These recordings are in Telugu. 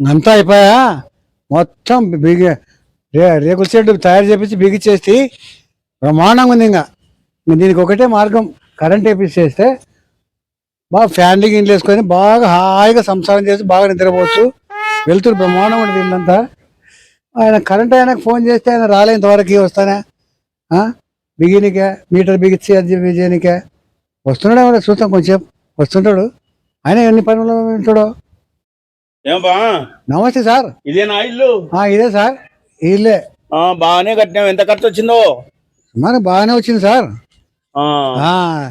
అంతా అయిపోయా? మొత్తం బిగి రే రేకుల షెడ్ తయారు చేపించి బిగిచ్చేసి బ్రహ్మాండంగా ఉంది ఇంకా. దీనికి ఒకటే మార్గం కరెంట్ వేపించేస్తే బాగా ఫ్యాన్లీ ఇంట్లో వేసుకొని బాగా హాయిగా సంసారం చేసి బాగా నిద్రపోవచ్చు. వెళ్తురు బ్రహ్మాండం ఉంటుంది ఇల్లంతా ఆయన కరెంట్ ఆయనకు ఫోన్ చేస్తే ఆయన రాలే ఇంతవరకు వస్తానే. బిగినికే మీటర్ బిగించి అది చేయనికే వస్తున్నాడు ఏమో చూస్తాం కొంచెం. వస్తుంటాడు. ఆయన ఎన్ని పనులు ఉంటాడో. ఏం బా నమస్తే సార్. ఇదే నా ఇల్లు? ఆ, ఇదే సార్. ఇల్లే. ఆ, బాగానే కట్టినావు. ఎంత ఖర్చు వచ్చిందో? మరి బాగానే వచ్చింది సార్. ఆ, ఆ,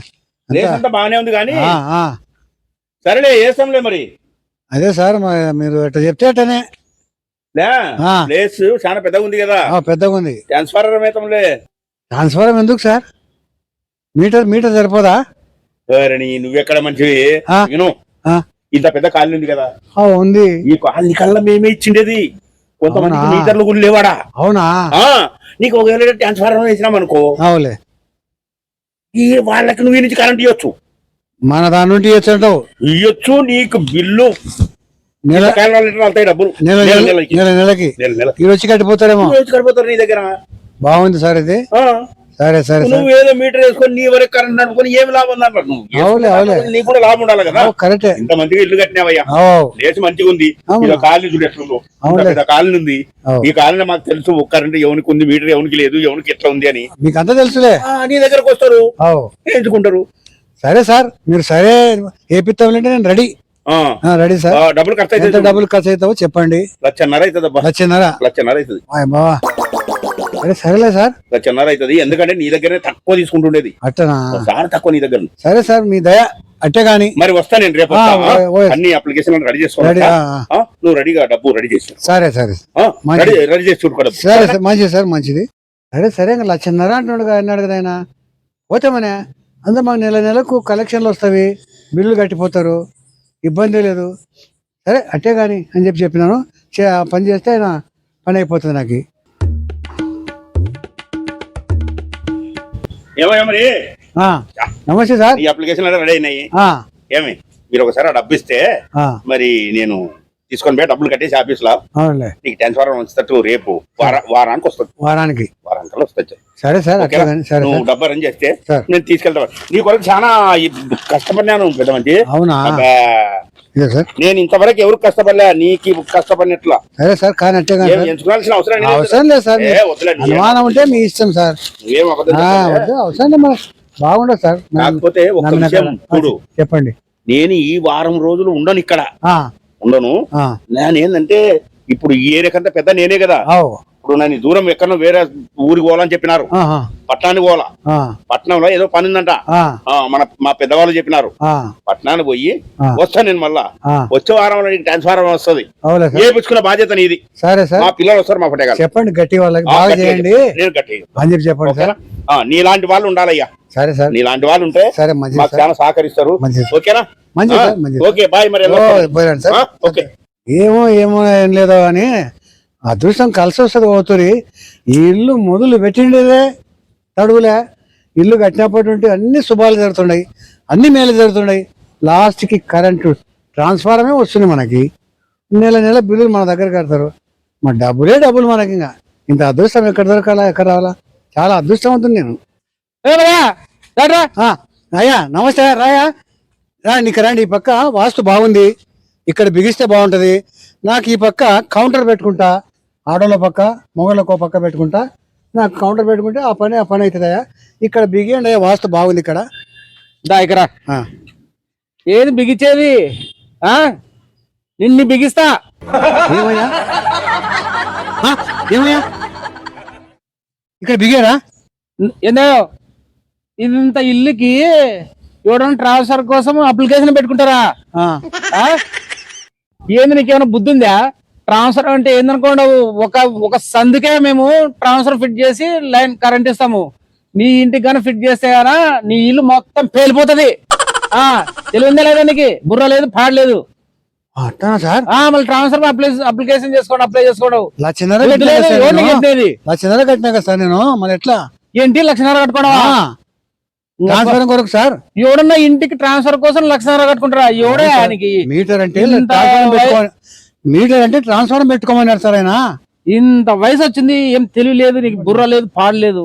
ప్లేస్ అంతా- బాగానే ఉంది కానీ? ఆ, ఆ. సరేలే వేస్తాంలే మరి. అదే సార్ మరి మీరు ఎట్లా చెప్తే అట్టనే. లే ఆ, ప్లేస్ చాలా పెద్దగా ఉంది కదా. ఆ, పెద్దగా ఉంది. ట్రాన్స్ఫర్ అవుతాంలే ట్రాన్స్ఫారం ఎందుకు సార్? మీటర్ మీటర్ సరిపోదా? సరే నువ్వెక్కడ మంచివి? ఆ. విను. ఆ. ఇంత పెద్ద కాలనీ ఉంది కదా. ఉంది. ఈ కాలనీ కల్లా మేమే ఇచ్చిండేది. కొంతమందికి అవునా? మీటర్లు కూడా లేవాడా? అవునా? నీకు ఒకవేళ ట్రాన్స్ఫర్ వేసినాం అనుకో అవులే ఈ వాళ్ళకి నువ్వు నుంచి కరెంట్ ఇవ్వచ్చు మన దాని నుండి ఇచ్చాంటావు ఇవ్వచ్చు నీకు బిల్లు. నెల నెలకి. నెల నెలకి. నెల నెల. ఈ వచ్చి కట్టిపోతారేమో? కడిపోతారు నీ దగ్గర. బాగుంది సార్ ఇది. సరే సరే నువ్వు ఏదో మీటర్ వేసుకొని నీ వరకు కరెంట్ నడుపుకొని ఏమి లాభం ఉందంటారు నువ్వు. నీకు కూడా లాభం ఉండాలి కదా? కరెక్టే. ఇంత మంచిగా ఇల్లు కట్టినావయ్యా. లేచి మంచిగా ఉంది. కాలనీ చూడు ఎట్లుందో ఇంత అవునులే. పెద్ద కాలనీ ఉంది. ఈ కాలనీ మాకు తెలుసు ఒక కరెంట్ ఎవరికి ఉంది మీటర్ ఎవరికి లేదు ఎవరికి ఎట్లా ఉంది అని. మీకు అంతా తెలుసులే. నీ దగ్గరకు వస్తారు. ఎంచుకుంటారు సరే సార్. మీరు సరే ఏపిస్తామంటే నేను రెడీ. Ready sir. డబ్బులు ఖర్చు అవుతుంది డబ్బులు ఖర్చు అవుతావో చెప్పండి. లక్షన్నర అవుతుంది లక్షన్నర. లక్షన్నర అవుతుంది. సరే సరేలే సార్. లక్షన్నర అవుతుంది. ఎందుకంటే నీ దగ్గరే తక్కువ తీసుకుంటుండేది. అట్టనా? చాలా తక్కువ నీ దగ్గర సరే సార్ మీ దయ అట్టే గాని. మరి వస్తా నేను రేపు. అన్ని అప్లికేషన్ రెడీ చేసుకోవాలి ఆ. నువ్వు రెడీగా డబ్బు రెడీ చేసి సరే సరే. రెడీ చేసి చూడుకో డబ్బు. సరే సార్. మంచిది సార్ మంచిది. సరే సరే ఇంకా లక్షన్నర అంటున్నాడు అన్నాడు కదా ఆయన? పోతామనే అందరూ మాకు నెల నెలకు కలెక్షన్లు వస్తాయి. బిల్లులు కట్టిపోతారు. ఇబ్బంది లేదు. సరే అట్టే కానీ అని చెప్పి చెప్పినాను. పని చేస్తే ఆయన పని అయిపోతుంది నాకు. ఏమయ్యా మరి ఆ, నమస్తే సార్. ఈ అప్లికేషన్ రెడీ అయినాయి. ఏమి? మీరు ఒకసారి ఆ డబ్బు ఇస్తే ఆ, మరి నేను తీసుకొని పోయి డబ్బులు కట్టేసి ఆఫీస్లో నీకు ట్రాన్స్ఫర్ వచ్చేటట్టు రేపు వార వారానికి వస్తుంది. వారానికి. వారానికి వస్తుంది. సరే సార్ నువ్వు డబ్బు అరేంజ్ చేస్తే. నేను తీసుకెళ్తా. నీ కొరకు చాలా కష్టపడినాను పెద్ద మంచి అవునా? ఇదే సార్. నేను ఇంతవరకు ఎవరికి కష్టపడలే నీకు కష్టపడినట్లా. సరే సార్ కానీ ఏం ఎంచుకోవాల్సిన అవసరం లేదు. అవసరం లేదు సార్ ఏ వద్దులే నీ అనుమానం ఉంటే మీ ఇష్టం సార్. నువ్వేం అబద్ధం ఆ, చెప్పలే. వద్దు అవసరం లేదు మరి. బాగుండదు సార్. కాకపోతే ఒక నమ్మిన విషయం కాడ. చూడు. చెప్పండి. నేను ఈ వారం రోజులు ఉండను ఇక్కడ. ఆ, ఉండను. ఆ, నేను ఏంటంటే ఇప్పుడు ఈ కంటే పెద్ద నేనే కదా. ఇప్పుడు నన్ను దూరం ఎక్కడో వేరే ఊరికి పోవాలని చెప్పినారు. పట్టణానికి పోవాలా? పట్టణంలో ఏదో పని ఉందంట. మన మా పెద్దవాళ్ళు చెప్పినారు. పట్టణానికి పోయి ఆ. వస్తాను నేను మళ్ళా. వచ్చే వారంలో నీకు ట్రాన్స్ఫర్ వస్తుంది. పుచ్చుకున్న బాధ్యత నీది. సరే సార్. మా పిల్లలు వస్తారు మా పట్టేగారు చెప్పండి గట్టి వాళ్ళకి బాగా చేయండి. నేను గట్టి చెప్పండి నీలాంటి వాళ్ళు ఉండాలయ్యా. సరే సార్. నీలాంటి వాళ్ళు ఉంటే సరే మాకు చాలా సహకరిస్తారు. ఓకేనా? మంచిది మంచిది ఓకే బాయ్ మరి ఓకే. ఏమో ఏమో ఏం లేదో అని అదృష్టం కలిసి వస్తుంది పోతురి ఈ ఇల్లు మొదలు పెట్టిండేదే తడువులే. ఇల్లు కట్టినప్పటి నుండి అన్ని శుభాలు జరుగుతున్నాయి. అన్ని మేలు జరుగుతున్నాయి. లాస్ట్కి కరెంటు ట్రాన్స్ఫారమే వస్తుంది మనకి. నెల నెల బిల్లులు మన దగ్గర కడతారు. మా డబ్బులే డబ్బులు మనకి ఇంకా. ఇంత అదృష్టం ఎక్కడ దొరకాలా ఎక్కడ రావాలా? చాలా అదృష్టం అవుతుంది నేను. ఏ అయ్యా నమస్తే రాయా. రా నీకు రండి. ఈ పక్క వాస్తు బాగుంది. ఇక్కడ బిగిస్తే బాగుంటుంది. నాకు ఈ పక్క కౌంటర్ పెట్టుకుంటా. ఆడోళ్ళ పక్క మొగళ్ళకో పక్క పెట్టుకుంటా నాకు కౌంటర్ పెట్టుకుంటే ఆ పని ఆ పని అవుతుందయ్యా. ఇక్కడ బిగియండి అయ్యా వాస్తు బాగుంది ఇక్కడ. దా ఇక్కడ. ఆ, ఏది బిగించేది ఆ? నిన్ను బిగిస్తా. ఏమయ్యా? ఏమయ్యా? ఇక్కడ బిగారా? ఏందో? ఇంత ఇల్లుకి ఎవడన్నా ట్రాన్స్ఫర్ కోసం అప్లికేషన్ పెట్టుకుంటారా? ఏంది నీకేమైనా బుద్ధి ఉందా ట్రాన్స్ఫర్ అంటే ఏందనుకోండి ఒక ఒక సందుకే మేము ట్రాన్స్ఫర్ ఫిట్ చేసి లైన్ కరెంట్ ఇస్తాము. నీ ఇంటికి కానీ ఫిట్ చేస్తే గానా నీ ఇల్లు మొత్తం పేలిపోతది. ఆ తెలివిందా లేదా నీకు? బుర్ర లేదు పాడలేదు అట్టనా సార్? ఆ మళ్ళీ ట్రాన్స్ఫర్ అప్లికేషన్ చేసుకోండి అప్లై చేసుకోవడం లక్షన్నర లక్షన్నర కట్టినా కదా సార్ నేను? మరి ఎట్లా? ఏంటి లక్షణాలు కట్టుకోవడం ట్రాన్స్ఫర్ కొరకు సార్. ఎవడన్నా ఇంటికి ట్రాన్స్ఫర్ కోసం లక్షన్నర కట్టుకుంటారా? ఎవడే ఆయనకి? మీటర్ అంటే మీటర్ అంటే ట్రాన్స్ఫారం పెట్టుకోమన్నారు సార్ ఆయన. ఇంత వయసు వచ్చింది ఏం తెలివి లేదు నీకు బుర్ర లేదు పాడు లేదు.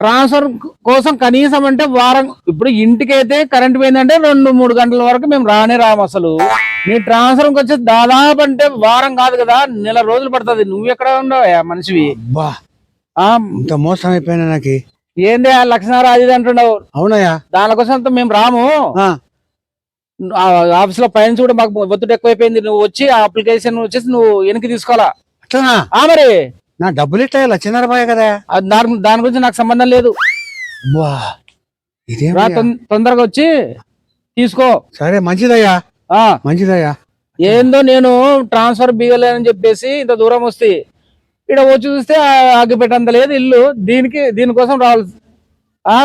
ట్రాన్స్ఫర్ కోసం కనీసం అంటే వారం ఇప్పుడు ఇంటికైతే కరెంట్ పోయిందంటే రెండు మూడు గంటల వరకు మేము రానే రాము అసలు. నీ ట్రాన్స్ఫర్ వచ్చి దాదాపు అంటే వారం కాదు కదా నెల రోజులు పడుతుంది. నువ్వు ఎక్కడ ఉండవు మనిషివి? ఇంత మోసం అయిపోయినా నాకు. ఏంది ఆ ఇది అంటున్నావు? అవునయ్యా. దానికోసం అంతా మేము రాము. ఆఫీస్లో పైన చూడ మాకు ఒత్తిడి ఎక్కువైపోయింది. నువ్వు వచ్చి ఆ అప్లికేషన్ వచ్చేసి నువ్వు వెనక్కి తీసుకోవాలా? మరి. నా డబ్బులు ఇట్టా లచ్చినారు బాయ్ కదా? దాని దాని గురించి నాకు సంబంధం లేదు. తొందరగా వచ్చి తీసుకో. సరే మంచిదయ్యా. మంచిదయ్యా. ఏందో నేను ట్రాన్స్ఫర్ బీగలేనని చెప్పేసి ఇంత దూరం వస్తే ఇక్కడ వచ్చి చూస్తే ఆగిపెట్టంత లేదు ఇల్లు. దీనికి దీనికోసం రావాలి ఆ?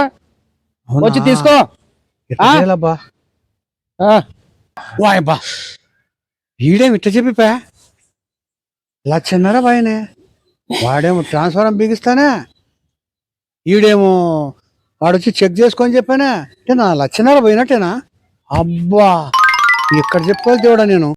అవునా? వచ్చి తీసుకో ఎట్లా ఆ? చేయాలబ్బా ఆ, వాయబ్బా ఈడేం ఇట్ట చెప్పిపా? లక్షన్నర బాయనే. వాడేమో ట్రాన్స్ఫారం బిగిస్తానే. ఈడేమో వాడొచ్చి చెక్ చేసుకొని చెప్పానే. నా లక్షన్నర పోయినట్టేనా? అబ్బా. ఎక్కడ చెప్పుకోవాలి దేవుడా నేను?